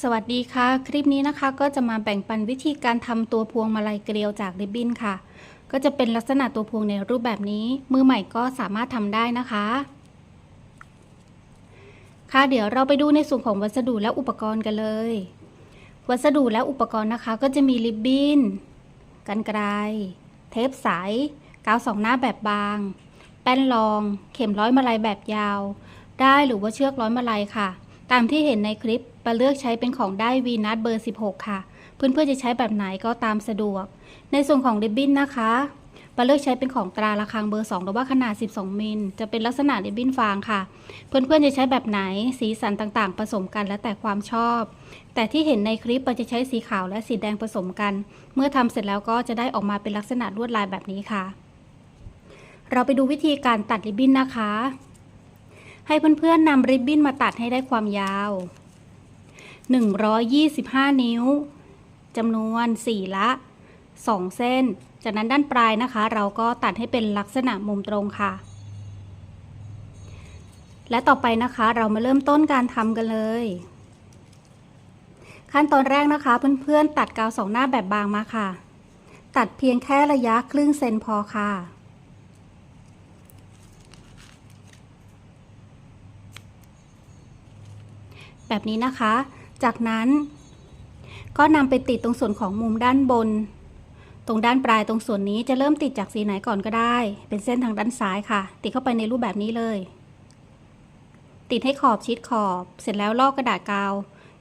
สวัสดีค่ะ คลิปนี้นะคะก็จะมาแบ่งปันวิธีการทำตัวพวงมาลัยเกลียวจากริบบิ้นค่ะ ก็จะเป็นลักษณะตัวพวงในรูปแบบนี้ มือใหม่ก็สามารถทำได้นะคะ ค่ะเดี๋ยวเราไปดูในส่วนของวัสดุและอุปกรณ์กันเลย วัสดุและอุปกรณ์นะคะ ก็จะมีริบบิ้นกันไกรเทปใสกาวสองหน้าแบบบาง แป้นรอง เข็มร้อยมาลัยแบบยาว ได้หรือว่าเชือกร้อยมาลัยค่ะ ตามที่เห็นในคลิปปาเลือกใช้เป็นของได้วีนัทเบอร์ 16 ค่ะ เพื่อนๆจะใช้แบบไหนก็ตามสะดวก ในส่วนของริบบิ้นนะคะปาเลือกใช้เป็นของตราระฆังเบอร์ 2 หรือว่าขนาด 12 มิล จะเป็นลักษณะริบบิ้นฟางค่ะ เพื่อนๆจะใช้แบบไหน สีสันต่างๆ ผสมกันแล้วแต่ความชอบ แต่ที่เห็นในคลิปปาจะใช้สีขาวและสีแดงผสมกัน เมื่อทำเสร็จแล้วก็จะได้ออกมาเป็นลักษณะลวดลายแบบนี้ค่ะ เราไปดูวิธีการตัดริบบิ้นนะคะ ให้เพื่อนๆนำริบบิ้นมาตัดให้ได้ความยาว 125 นิ้วจำนวน4ละ 2 เส้น จากนั้นด้านปลายนะคะ เราก็ตัดให้เป็นลักษณะมุมตรงค่ะ และต่อไปนะคะเรามาเริ่มต้นการทำกันเลย ขั้นตอนแรกนะคะเพื่อนๆตัดกาวสองหน้าแบบบางมาค่ะ ตัดเพียงแค่ระยะครึ่งเซนพอค่ะ แบบนี้นะคะ จากนั้น ก็นำไปติดตรงส่วนของมุมด้านบน ตรงด้านปลายตรงส่วนนี้จะเริ่มติดจากสีไหนก่อนก็ได้ เป็นเส้นทางด้านซ้ายค่ะ ติดเข้าไปในรูปแบบนี้เลย ติดให้ขอบชิดขอบ เสร็จแล้วลอกกระดาษกาว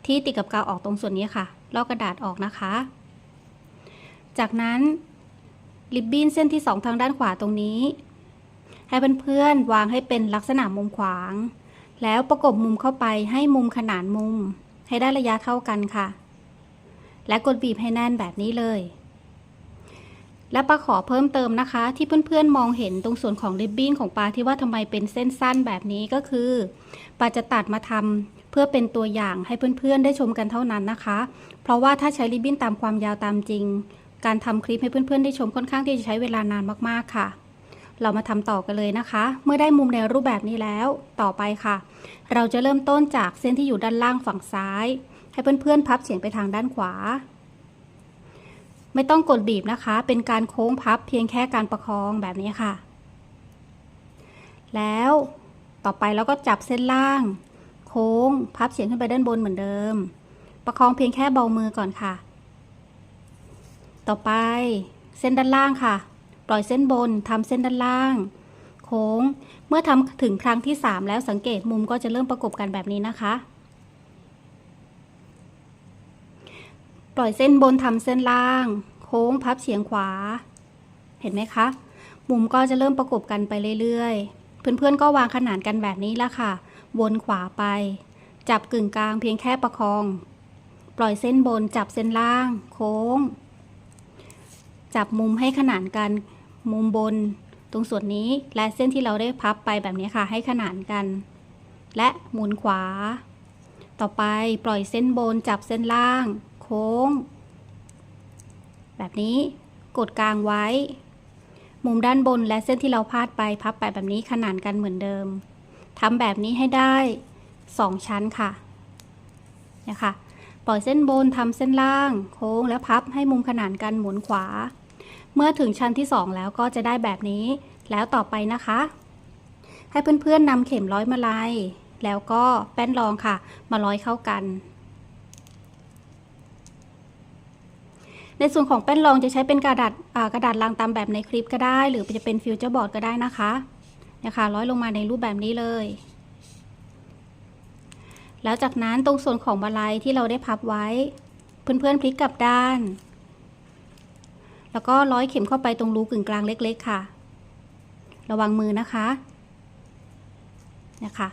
ที่ติดกับกาวออกตรงส่วนนี้ค่ะ ลอกกระดาษออกนะคะ จากนั้นริบบิ้นเส้นที่สองทางด้านขวาตรงนี้ ให้เพื่อนๆวางให้เป็นลักษณะมุมขวาง แล้วประกบมุมเข้าไปให้มุมขนานมุม ให้ได้ระยะเท่ากันค่ะ และกดบีบให้แน่นแบบนี้เลย และปาขอเพิ่มเติมนะคะ ที่เพื่อนๆมองเห็นตรงส่วนของริบบิ้นของปลาที่ว่าทำไมเป็นเส้นสั้นแบบนี้ก็คือปลาจะตัดมาทำเพื่อเป็นตัวอย่างให้เพื่อนๆได้ชมกันเท่านั้นนะคะ เพราะว่าถ้าใช้ริบบิ้นตามความยาวตามจริง การทำคลิปให้เพื่อนๆได้ชมค่อนข้างที่จะใช้เวลานานมากๆค่ะ เรามาทำต่อกันเลยนะคะ เมื่อได้มุมในรูปแบบนี้แล้วต่อไปค่ะ เราจะเริ่มต้นจากเส้นที่อยู่ด้านล่างฝั่งซ้าย ให้เพื่อนๆพับเฉียงไปทางด้านขวา ไม่ต้องกดบีบนะคะ เป็นการโค้งพับเพียงแค่การประคองแบบนี้ค่ะ แล้วต่อไปเราก็จับเส้นล่าง โค้งพับเฉียงขึ้นไปด้านบนเหมือนเดิม ประคองเพียงแค่เบามือก่อนค่ะ ต่อไปเส้นด้านล่างค่ะ ปล่อยเส้นบนทำเส้นด้านล่าง โค้ง เมื่อทำถึงครั้งที่ 3 แล้วสังเกตมุมก็จะเริ่มประกบกันแบบนี้นะคะ ปล่อยเส้นบนทำเส้นล่าง โค้งพับเฉียงขวา เห็นไหมคะ มุมก็จะเริ่มประกบกันไปเรื่อยๆ เพื่อนๆก็วางขนานกันแบบนี้ละค่ะ วนขวาไป จับกึ่งกลางเพียงแค่ประคอง ปล่อยเส้นบนจับเส้นล่าง โค้ง จับมุมให้ขนานกันมุมบน ตรงส่วนนี้และเส้นที่เราได้พับไปแบบนี้ค่ะให้ขนานกัน และหมุนขวา ต่อไปปล่อยเส้นบนจับเส้นล่าง โค้ง แบบนี้กดกลางไว้ มุมด้านบนและเส้นที่เราพาดไปพับไปแบบนี้ขนานกันเหมือนเดิมทำแบบนี้ให้ได้ 2 ชั้นค่ะนี่ยค่ะปล่อยเส้นบนทำเส้นล่าง โค้งแล้วพับให้มุมขนานกันหมุนขวา เมื่อถึงชั้นที่ 2 แล้วก็จะได้แบบนี้ แล้วต่อไปนะคะ ให้เพื่อนๆนำเข็มร้อยมาลัย แล้วก็แป้นรองค่ะ มาร้อยเข้ากัน ในส่วนของแป้นรองจะใช้เป็นกระดาษกระดาษลังตามแบบในคลิปก็ได้ หรือจะเป็นฟิวเจอร์บอร์ดก็ได้นะคะเนี่ยค่ะร้อยลงมาในรูปแบบนี้เลยแล้วจากนั้นตรงส่วนของมาลัยที่เราได้พับไว้ เพื่อนๆพลิกกลับด้าน แล้วก็ร้อยเข็มเข้าไปตรงรูกึ่งกลางเล็ก ๆ ค่ะ ระวังมือนะคะนะคะ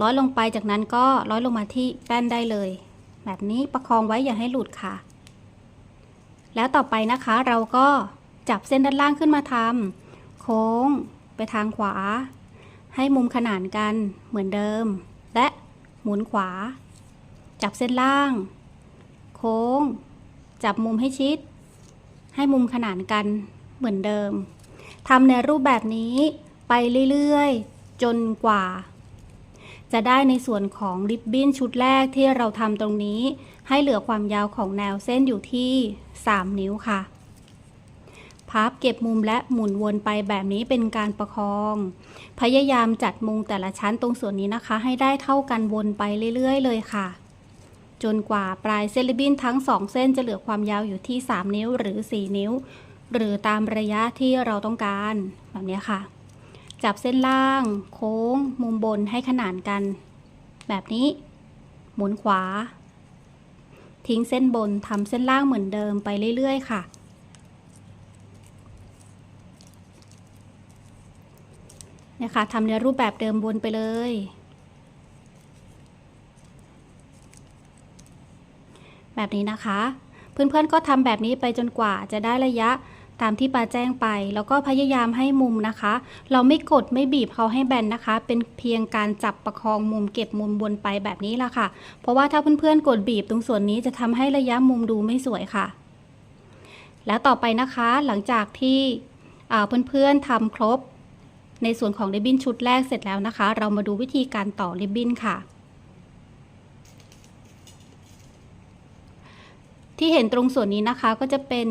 ร้อยลงไปจากนั้นก็ร้อยลงมาที่แป้นได้เลย แบบนี้ประคองไว้อย่าให้หลุดค่ะ แล้วต่อไปนะคะเราก็จับเส้นด้านล่างขึ้นมาทำโค้งไปทางขวา ให้มุมขนานกันเหมือนเดิม และหมุนขวา จับเส้นล่าง โค้ง จับมุมให้ชิด ให้มุมขนานกันเหมือนเดิมทำในรูปแบบนี้ไปเรื่อยๆ จนกว่า จะได้ในส่วนของริบบิ้นชุดแรกที่เราทำตรงนี้ ให้เหลือความยาวของแนวเส้นอยู่ที่ 3 นิ้วค่ะ พับเก็บมุมและหมุนวนไปแบบนี้เป็นการประคอง พยายามจัดมุมแต่ละชั้นตรงส่วนนี้นะคะ ให้ได้เท่ากันวนไปเรื่อยๆ เลยค่ะ จนกว่าปลายเส้นริบินทั้ง 2 เส้นจะเหลือความยาวอยู่ที่ 3 นิ้วหรือ 4 นิ้ว หรือตามระยะที่เราต้องการแบบนี้ค่ะ จับเส้นล่าง โค้ง มุมบนให้ขนานกัน แบบนี้ หมุนขวา ทิ้งเส้นบนทำเส้นล่างเหมือนเดิมไปเรื่อยๆ ค่ะเนี่ยค่ะทำในรูปแบบเดิมวนไปเลย แบบนี้นะคะ เพื่อนๆก็ทำแบบนี้ไปจนกว่าจะได้ระยะตามที่ปาแจ้งไป แล้วก็พยายามให้มุมนะคะ เราไม่กดไม่บีบเขาให้แบนนะคะ เป็นเพียงการจับประคองมุมเก็บมุมบนไปแบบนี้ละค่ะ เพราะว่าถ้าเพื่อนๆกดบีบตรงส่วนนี้จะทำให้ระยะมุมดูไม่สวยค่ะ แล้วต่อไปนะคะหลังจากที่เพื่อนๆทำครบ ในส่วนของริบบิ้นชุดแรกเสร็จแล้วนะคะ เรามาดูวิธีการต่อริบบิ้นค่ะ ที่เห็นตรงส่วนนี้นะคะก็จะเป็น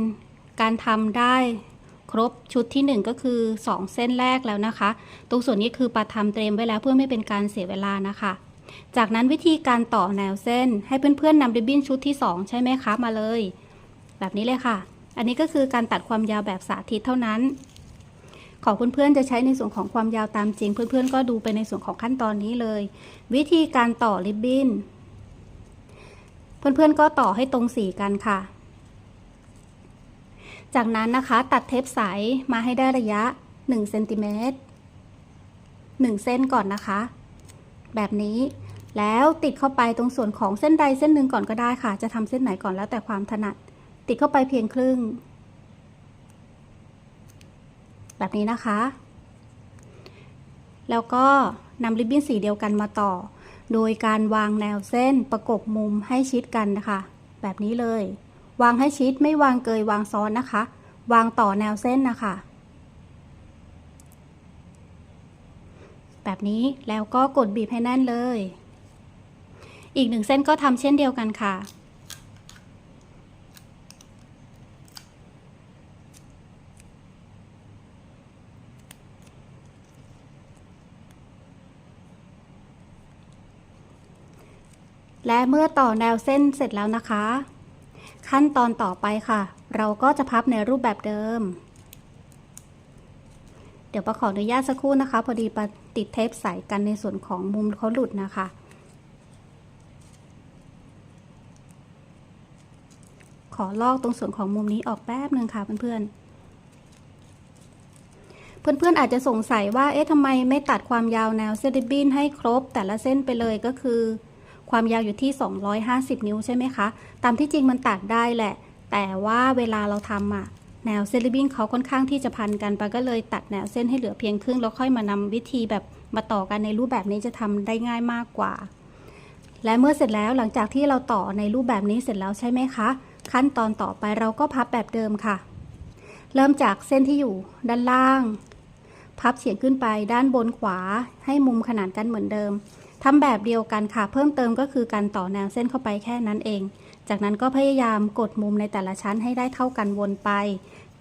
การทำได้ครบชุดที่ 1 ก็คือ 2 เส้นแรกแล้วนะคะ ตรงส่วนนี้คือปาทำเตรียมไว้แล้วเพื่อไม่เป็นการเสียเวลานะคะ จากนั้นวิธีการต่อแนวเส้น ให้เพื่อนๆนำริบบิ้นชุดที่ 2 ใช่ไหมคะมาเลย แบบนี้เลยค่ะ อันนี้ก็คือการตัดความยาวแบบสาธิตเท่านั้น ของเพื่อนๆจะใช้ในส่วนของความยาวตามจริง เพื่อนๆก็ดูไปในส่วนของขั้นตอนนี้เลย วิธีการต่อริบบิ้น เพื่อนๆก็ต่อให้ตรงสีกันค่ะ จากนั้นนะคะตัดเทปใสมาให้ได้ระยะ1เซนติเมตร1เส้นก่อนนะคะ แบบนี้แล้วติดเข้าไปตรงส่วนของเส้นใดเส้นหนึ่งก่อนก็ได้ค่ะ จะทำเส้นไหนก่อนแล้วแต่ความถนัด ติดเข้าไปเพียงครึ่ง แบบนี้นะคะ แล้วก็นำริบบิ้นสีเดียวกันมาต่อ โดยการวางแนวเส้นประกบมุมให้ชิดกันนะคะ แบบนี้เลย วางให้ชิดไม่วางเกยวางซ้อนนะคะ วางต่อแนวเส้นนะคะ แบบนี้แล้วก็กดบีบให้แน่นเลย อีกหนึ่งเส้นก็ทำเช่นเดียวกันค่ะ และเมื่อต่อแนวเส้นเสร็จแล้วนะคะ ขั้นตอนต่อไปค่ะ เราก็จะพับในรูปแบบเดิม เดี๋ยวประขออนุญาตสักครู่นะคะ พอดีปติดเทปใส่กันในส่วนของมุมเขาหลุดนะคะ ขอลอกตรงส่วนของมุมนี้ออกแป๊บหนึ่งค่ะเพื่อนๆเพื่อนๆอาจจะสงสัยว่า เอ๊ะทำไมไม่ตัดความยาวแนวเซดิบินให้ครบแต่ละเส้นไปเลยก็คือ ความยาวอยู่ที่ 250 นิ้วใช่ไหมคะ ตามที่จริงมันตัดได้แหละ แต่ว่าเวลาเราทำอะแนวเซลิบินเขาค่อนข้างที่จะพันกันไปก็เลยตัดแนวเส้นให้เหลือเพียงครึ่งแล้วค่อยมานำวิธีแบบมาต่อกันในรูปแบบนี้จะทำได้ง่ายมากกว่า และเมื่อเสร็จแล้วหลังจากที่เราต่อในรูปแบบนี้เสร็จแล้วใช่ไหมคะ ขั้นตอนต่อไปเราก็พับแบบเดิมค่ะ เริ่มจากเส้นที่อยู่ด้านล่าง พับเฉียงขึ้นไปด้านบนขวาให้มุมขนานกันเหมือนเดิม ทำแบบเดียวกันค่ะ เพิ่มเติมก็คือการต่อแนวเส้นเข้าไปแค่นั้นเอง จากนั้นก็พยายามกดมุมในแต่ละชั้นให้ได้เท่ากันวนไป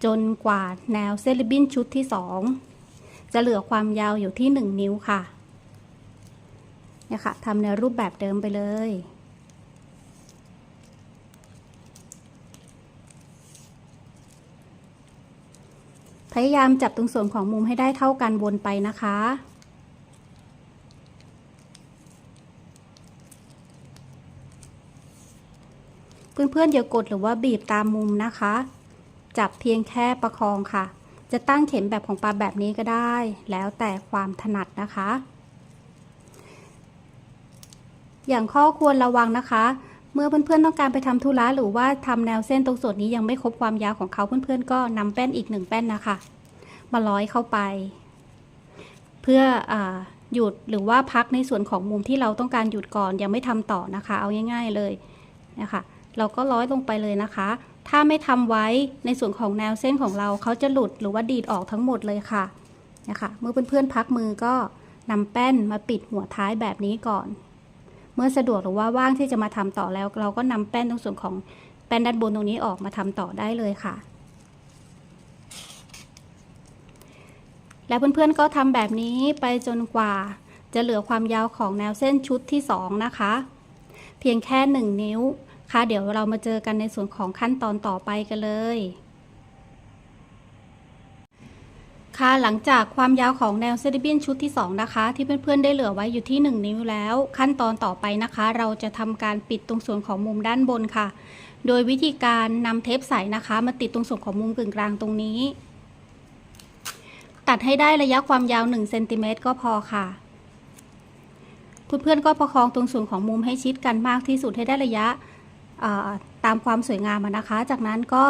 จนกว่าแนวเซลิบินชุดที่ 2 จะเหลือความยาวอยู่ที่ 1 นิ้วค่ะเนี่ยค่ะทำในรูปแบบเดิมไปเลยพยายามจับตรงส่วนของมุมให้ได้เท่ากันวนไปนะคะ เพื่อนๆอย่ากดหรือว่าบีบตามมุมนะคะ จับเพียงแค่ประคองค่ะ จะตั้งเข็มแบบของปลาแบบนี้ก็ได้ แล้วแต่ความถนัดนะคะ อย่างข้อควรระวังนะคะ เมื่อเพื่อนๆต้องการไปทำธุระหรือว่าทำแนวเส้นตรงส่วนนี้ยังไม่ครบความยาวของเขาเพื่อนๆก็นำแป้นอีกหนึ่งแป้นนะคะ มาร้อยเข้าไป เพื่ออหยุดหรือว่าพักในส่วนของมุมที่เราต้องการหยุดก่อนยังไม่ทำต่อนะคะ เอาง่าย ๆเลยนะคะ เราก็ร้อยลงไปเลยนะคะ ถ้าไม่ทำไว้ในส่วนของแนวเส้นของเราเขาจะหลุดหรือว่าดีดออกทั้งหมดเลยค่ะนะคะเมื่อเพื่อนๆพักมือก็นำแป้นมาปิดหัวท้ายแบบนี้ก่อน เมื่อสะดวกหรือว่าว่างที่จะมาทำต่อแล้ว เราก็นำแป้นตรงส่วนของแป้นด้านบนตรงนี้ออกมาทำต่อได้เลยค่ะ แล้วเพื่อนๆก็ทำแบบนี้ไปจนกว่า จะเหลือความยาวของแนวเส้นชุดที่ 2 นะคะ เพียงแค่ 1 นิ้ว ค่ะเดี๋ยวเรามาเจอกันในส่วนของขั้นตอนต่อไปกันเลย ค่ะหลังจากความยาวของแนวเซดิบินชุดที่ 2 นะคะ ที่เพื่อนๆได้เหลือไว้อยู่ที่ 1 นิ้วแล้ว ขั้นตอนต่อไปนะคะ เราจะทำการปิดตรงส่วนของมุมด้านบนค่ะ โดยวิธีการนำเทปใสนะคะ มาติดตรงส่วนของมุมกึ่งกลางตรงนี้ ตัดให้ได้ระยะความยาว1เซนติเมตรก็พอค่ะเพื่อนๆก็ประคองตรงส่วนของมุมให้ชิดกันมากที่สุดให้ได้ระยะ ตามความสวยงามนะคะ จากนั้นก็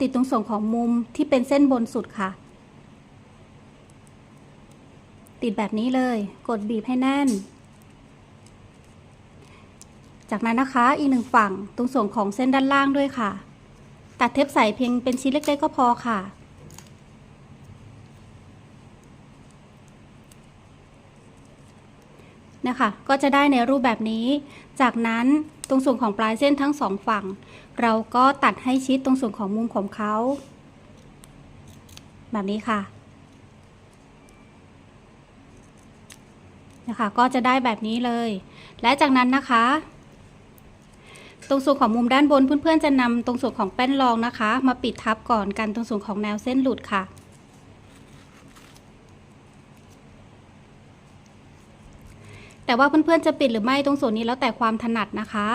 ติดตรงส่วนของมุมที่เป็นเส้นบนสุดค่ะ ติดแบบนี้เลย กดบีบให้แน่น จากนั้นนะคะอีกหนึ่งฝั่งตรงส่วนของเส้นด้านล่างด้วยค่ะ ตัดเทปใสเพียงเป็นชิ้นเล็กๆก็พอค่ะ นะคะ ก็จะได้ในรูปแบบนี้ จากนั้นตรงส่วนของปลายเส้นทั้งสองฝั่ง เราก็ตัดให้ชิดตรงส่วนของมุมของเขา แบบนี้ค่ะนะคะ ก็จะได้แบบนี้เลย และจากนั้นนะคะ ตรงส่วนของมุมด้านบนเพื่อนๆจะนำตรงส่วนของแป้นรองนะคะ มาปิดทับก่อนกันตรงส่วนของแนวเส้นหลุดค่ะ แต่ว่าเพื่อนๆจะปิดหรือไม่ตรงส่วนนี้แล้วแต่ความถนัดนะคะ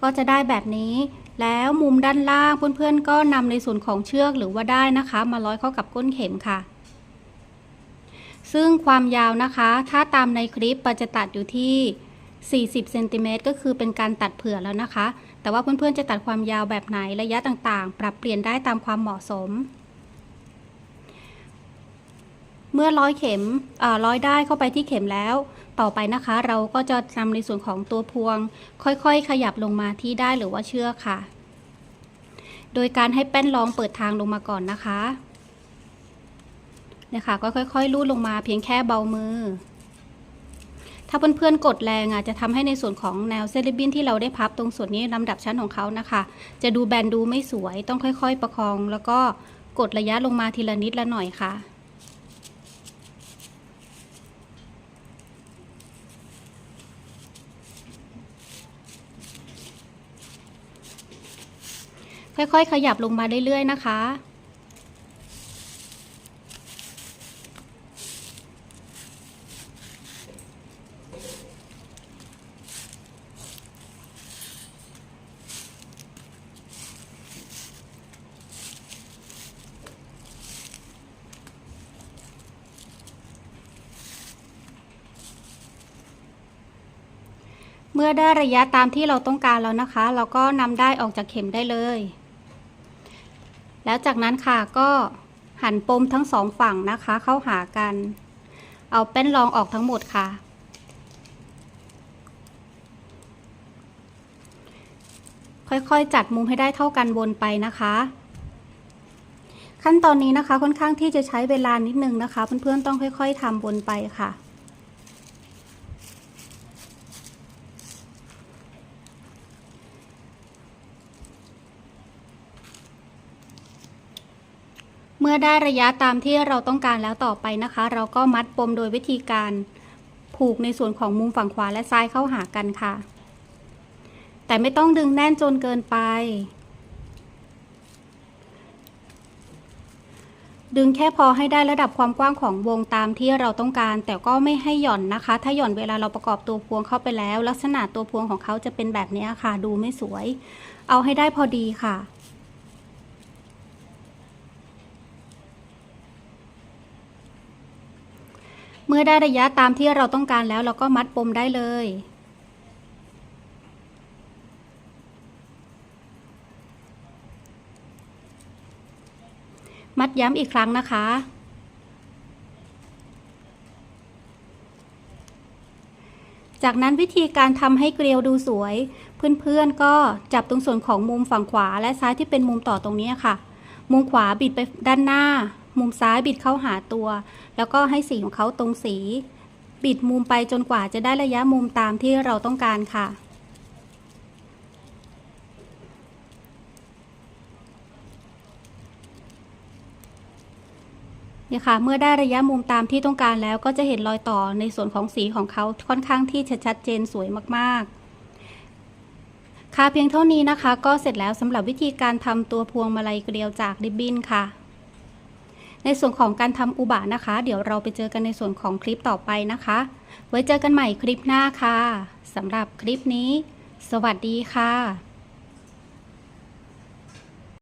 ก็จะได้แบบนี้แล้วมุมด้านล่างเพื่อนๆก็นำในส่วนของเชือกหรือว่าได้นะคะ มาร้อยเข้ากับก้นเข็มค่ะ ซึ่งความยาวนะคะ ถ้าตามในคลิปปาจะตัดอยู่ที่ 40เซนติเมตรก็คือเป็นการตัดเผื่อแล้วนะคะ แต่ว่าเพื่อนๆจะตัดความยาวแบบไหนระยะต่างๆ ปรับเปลี่ยนได้ตามความเหมาะสม เมื่อร้อยเข็มร้อยได้เข้าไปที่เข็มแล้ว ต่อไปนะคะ เราก็จะนำในส่วนของตัวพวง ค่อยๆ ขยับลงมาที่ได้หรือว่าเชือกค่ะ โดยการให้แป้นรองเปิดทางลงมาก่อนนะคะเนี่ยค่ะก็ค่อยๆลูดลงมาเพียงแค่เบามือ ถ้าเพื่อนๆกดแรงอะจะทำให้ในส่วนของแนวเซลิบินที่เราได้พับตรงส่วนนี้ลำดับชั้นของเขานะคะ จะดูแบนดูไม่สวยต้องค่อยๆประคอง แล้วก็กดระยะลงมาทีละนิดละหน่อยค่ะ ค่อยๆ ขยับลงมาเรื่อยๆ นะคะ เมื่อได้ระยะตามที่เราต้องการแล้วนะคะ เราก็นำได้ออกจากเข็มได้เลย แล้วจากนั้นค่ะก็หันปมทั้งสองฝั่งนะคะ เข้าหากัน เอาแป้นรองออกทั้งหมดค่ะ ค่อยๆจัดมุมให้ได้เท่ากันวนไปนะคะ ขั้นตอนนี้นะคะค่อนข้างที่จะใช้เวลานิดนึงนะคะ เพื่อนๆต้องค่อย ๆทำวนไปค่ะ มื่อได้ระยะตามที่เราต้องการแล้วต่อไปนะคะ เราก็มัดปมโดยวิธีการผูกในส่วนของมุมฝั่งขวาและซ้ายเข้าหากันค่ะ แต่ไม่ต้องดึงแน่นจนเกินไป ดึงแค่พอให้ได้ระดับความกว้างของวงตามที่เราต้องการ แต่ก็ไม่ให้หย่อนนะคะ ถ้าหย่อนเวลาเราประกอบตัวพวงเข้าไปแล้ว ลักษณะตัวพวงของเขาจะเป็นแบบนี้ค่ะ ดูไม่สวย เอาให้ได้พอดีค่ะ เมื่อได้ระยะตามที่เราต้องการแล้วเราก็มัดปมได้เลย มัดย้ำอีกครั้งนะคะจากนั้นวิธีการทำให้เกลียวดูสวย เพื่อนๆก็จับตรงส่วนของมุมฝั่งขวาและซ้ายที่เป็นมุมต่อตรงนี้ค่ะ มุมขวาบิดไปด้านหน้า มุมซ้ายบิดเข้าหาตัว แล้วก็ให้สีของเขาตรงสี บิดมุมไปจนกว่าจะได้ระยะมุมตามที่เราต้องการค่ะ เนี่ยค่ะ เมื่อได้ระยะมุมตามที่ต้องการแล้วก็จะเห็นรอยต่อในส่วนของสีของเขาค่อนข้างที่จะชัดเจนสวยมากๆค่ะเพียงเท่านี้นะคะ ก็เสร็จแล้วสำหรับวิธีการทำตัวพวงมาลัยเกลียวจากริบบิ้นค่ะ ในส่วนของการทำอุบะนะคะ เดี๋ยวเราไปเจอกันในส่วนของคลิปต่อไปนะคะ ไว้เจอกันใหม่คลิปหน้าค่ะสำหรับคลิปนี้ สวัสดีค่ะ